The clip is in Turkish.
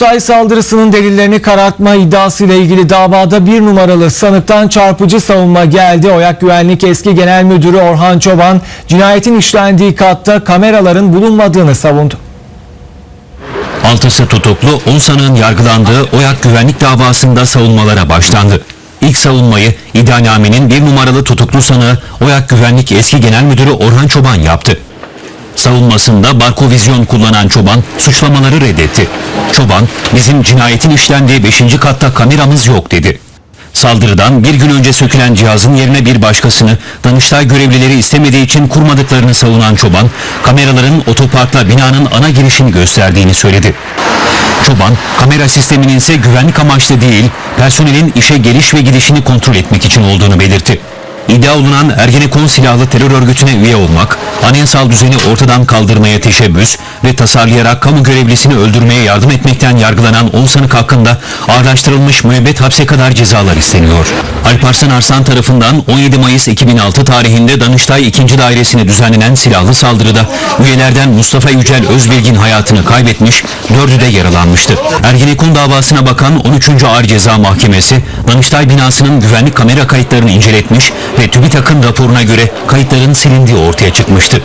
Say saldırısının delillerini karartma iddiasıyla ilgili davada bir numaralı sanıktan çarpıcı savunma geldi. Oyak Güvenlik Eski Genel Müdürü Orhan Çoban cinayetin işlendiği katta kameraların bulunmadığını savundu. Altısı tutuklu 10 sanığın yargılandığı Oyak güvenlik davasında savunmalara başlandı. İlk savunmayı iddianamenin bir numaralı tutuklu sanığı Oyak Güvenlik Eski Genel Müdürü Orhan Çoban yaptı. Savunmasında barkovizyon kullanan Çoban suçlamaları reddetti. Çoban, bizim cinayetin işlendiği 5. katta kameramız yok dedi. Saldırıdan bir gün önce sökülen cihazın yerine bir başkasını Danıştay görevlileri istemediği için kurmadıklarını savunan Çoban, kameraların otoparkla binanın ana girişini gösterdiğini söyledi. Çoban, kamera sisteminin ise güvenlik amaçlı değil, personelin işe geliş ve gidişini kontrol etmek için olduğunu belirtti. İddia olunan Ergenekon silahlı terör örgütüne üye olmak, anayasal düzeni ortadan kaldırmaya teşebbüs ve tasarlayarak kamu görevlisini öldürmeye yardım etmekten yargılanan 10 sanık hakkında ağırlaştırılmış müebbet hapse kadar cezalar isteniyor. Alparslan Arslan tarafından 17 Mayıs 2006 tarihinde Danıştay 2. Dairesine düzenlenen silahlı saldırıda üyelerden Mustafa Yücel Özbilgin hayatını kaybetmiş, dördü de yaralanmıştı. Ergenekon davasına bakan 13. Ağır Ceza Mahkemesi, Danıştay binasının güvenlik kamera kayıtlarını inceletmiş ve TÜBİTAK'ın raporuna göre kayıtların silindiği ortaya çıkmıştı.